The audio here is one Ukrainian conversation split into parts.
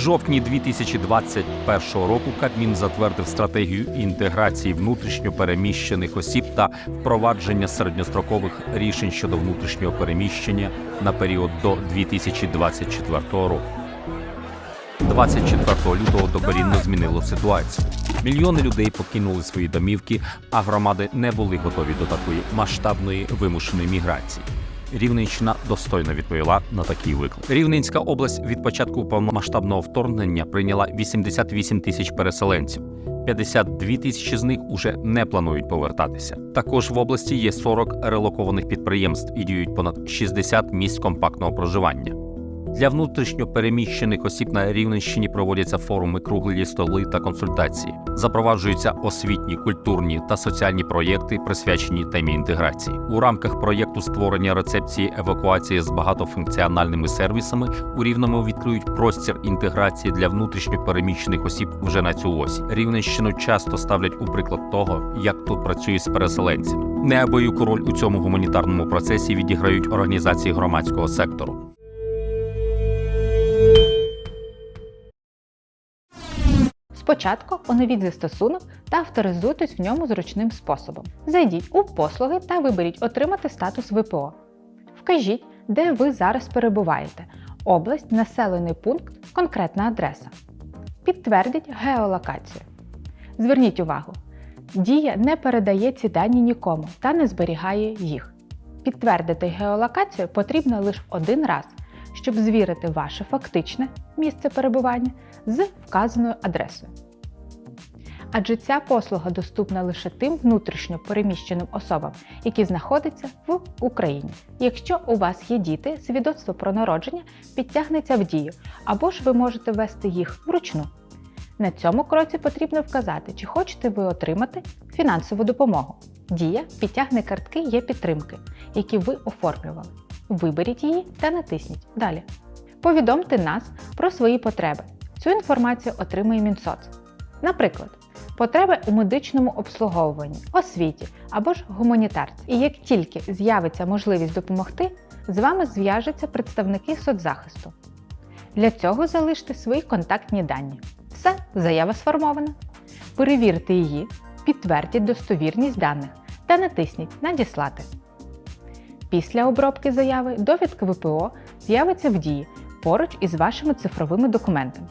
жовтні 2021 року Кабмін затвердив стратегію інтеграції внутрішньо переміщених осіб та впровадження середньострокових рішень щодо внутрішнього переміщення на період до 2024 року. 24 лютого докорінно змінило ситуацію. Мільйони людей покинули свої домівки, а громади не були готові до такої масштабної вимушеної міграції. Рівненщина достойно відповіла на такий виклик. Рівненська область від початку повномасштабного вторгнення прийняла 88 тисяч переселенців. 52 тисячі з них уже не планують повертатися. Також в області є 40 релокованих підприємств і діють понад 60 місць компактного проживання. Для внутрішньо переміщених осіб на Рівненщині проводяться форуми, круглі столи та консультації. Запроваджуються освітні, культурні та соціальні проєкти, присвячені темі інтеграції. У рамках проєкту створення рецепції евакуації з багатофункціональними сервісами у Рівному відкриють простір інтеграції для внутрішньо переміщених осіб вже на цю осінь. Рівненщину часто ставлять у приклад того, як тут працюють з переселенцями. Неабияку роль у цьому гуманітарному процесі відіграють організації громадського сектору. Спочатку оновіть застосунок та авторизуйтесь в ньому зручним способом. Зайдіть у послуги та виберіть Отримати статус ВПО. Вкажіть, де ви зараз перебуваєте, область, населений пункт, конкретна адреса. Підтвердіть геолокацію. Зверніть увагу, Дія не передає ці дані нікому та не зберігає їх. Підтвердити геолокацію потрібно лише один раз, щоб звірити ваше фактичне місце перебування з вказаною адресою. Адже ця послуга доступна лише тим внутрішньо переміщеним особам, які знаходяться в Україні. Якщо у вас є діти, свідоцтво про народження підтягнеться в дію, або ж ви можете ввести їх вручну. На цьому кроці потрібно вказати, чи хочете ви отримати фінансову допомогу. Дія підтягне картки є підтримки, які ви оформлювали. Виберіть її та натисніть Далі. Повідомте нас про свої потреби. Цю інформацію отримує Мінсоц. Наприклад, потреби у медичному обслуговуванні, освіті або ж гуманітарці. І як тільки з'явиться можливість допомогти, з вами зв'яжуться представники соцзахисту. Для цього залиште свої контактні дані. Все, заява сформована. Перевірте її, підтвердіть достовірність даних та натисніть Надіслати. Після обробки заяви довідка ВПО з'явиться в дії поруч із вашими цифровими документами.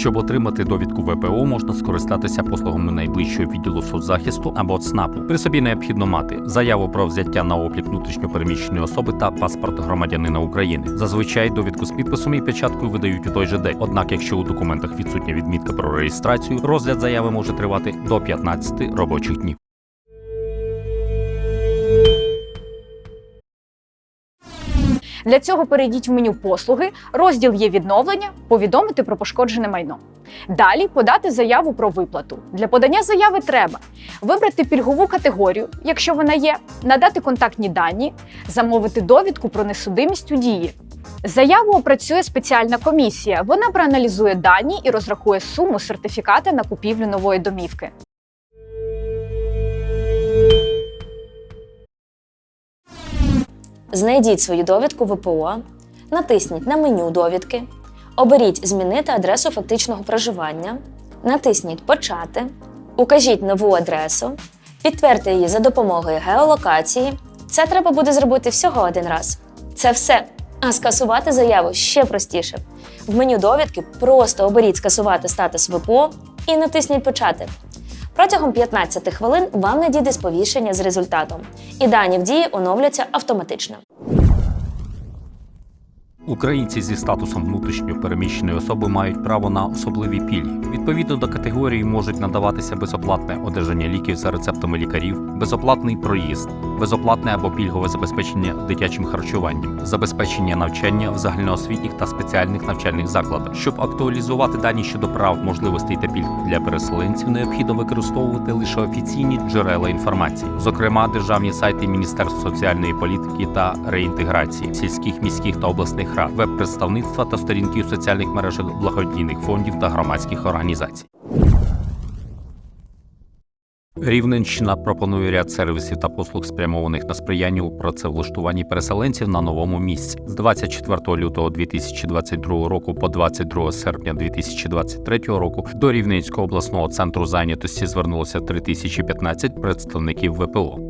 Щоб отримати довідку ВПО, можна скористатися послугами найближчого відділу соцзахисту або ЦНАПу. При собі необхідно мати заяву про взяття на облік внутрішньопереміщеної особи та паспорт громадянина України. Зазвичай довідку з підписом і печаткою видають у той же день. Однак, якщо у документах відсутня відмітка про реєстрацію, розгляд заяви може тривати до 15 робочих днів. Для цього перейдіть в меню послуги, розділ є відновлення, повідомити про пошкоджене майно. Далі подати заяву про виплату. Для подання заяви треба вибрати пільгову категорію, якщо вона є, надати контактні дані, замовити довідку про несудимість у дії. Заяву опрацює спеціальна комісія. Вона проаналізує дані і розрахує суму сертифіката на купівлю нової домівки. Знайдіть свою довідку ВПО, натисніть на меню довідки, оберіть Змінити адресу фактичного проживання, натисніть Почати, укажіть нову адресу, підтвердьте її за допомогою геолокації. Це треба буде зробити всього один раз. Це все. А скасувати заяву ще простіше. В меню довідки просто оберіть скасувати статус ВПО і натисніть Почати. Протягом 15 хвилин вам надійде сповіщення з результатом, і дані в дії оновляться автоматично. Українці зі статусом внутрішньо переміщеної особи мають право на особливі пільги. Відповідно до категорії можуть надаватися безоплатне одержання ліків за рецептами лікарів, безоплатний проїзд, безоплатне або пільгове забезпечення дитячим харчуванням, забезпечення навчання в загальноосвітніх та спеціальних навчальних закладах. Щоб актуалізувати дані щодо прав, можливостей та пільг для переселенців, необхідно використовувати лише офіційні джерела інформації, зокрема державні сайти Міністерств соціальної політики та реінтеграції, сільських, міських та обласних рад, веб-представництва та сторінки у соціальних мережах благодійних фондів та громадських організацій. Рівненщина пропонує ряд сервісів та послуг, спрямованих на сприяння у працевлаштуванні переселенців на новому місці. З 24 лютого 2022 року по 22 серпня 2023 року до Рівненського обласного центру зайнятості звернулося 3015 представників ВПО.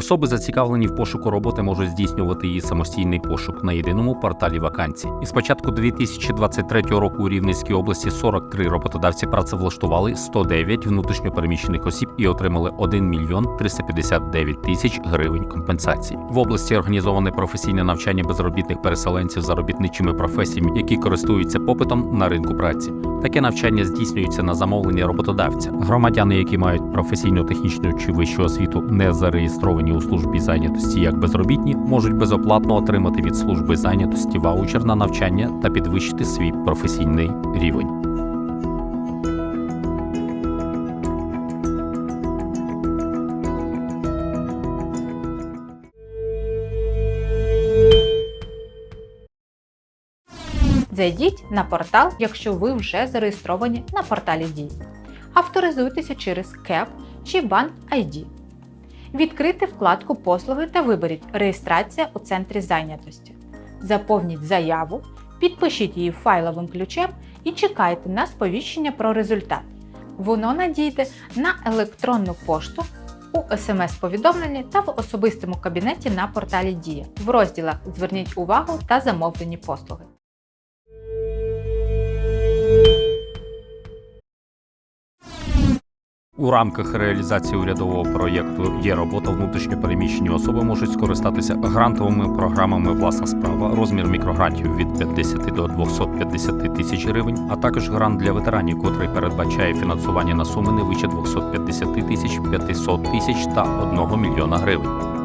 Особи, зацікавлені в пошуку роботи, можуть здійснювати її самостійний пошук на єдиному порталі вакансій. І з початку 2023 року у Рівненській області 43 роботодавці працевлаштували 109 внутрішньопереміщених осіб і отримали 1 мільйон 359 тисяч гривень компенсації. В області організоване професійне навчання безробітних переселенців заробітничими професіями, які користуються попитом на ринку праці. Таке навчання здійснюється на замовлення роботодавця. Громадяни, які мають професійну, технічну чи вищу освіту, не зареєстровані у службі зайнятості як безробітні, можуть безоплатно отримати від служби зайнятості ваучер на навчання та підвищити свій професійний рівень. Зайдіть на портал, якщо ви вже зареєстровані на порталі Дій. Авторизуйтеся через КЕП чи Банк ID. Відкрийте вкладку Послуги та виберіть Реєстрація у центрі зайнятості. Заповніть заяву, підпишіть її файловим ключем і чекайте на сповіщення про результат. Воно надійде на електронну пошту у смс-повідомленні та в особистому кабінеті на порталі Дія. В розділах Зверніть увагу та замовлені послуги. У рамках реалізації урядового проєкту є робота внутрішньопереміщені особи можуть скористатися грантовими програмами Власна справа, розмір мікрогрантів від 50 до 250 тисяч гривень, а також грант для ветеранів, котрий передбачає фінансування на суми не вище 250 тисяч, 500 тисяч та 1 мільйона гривень.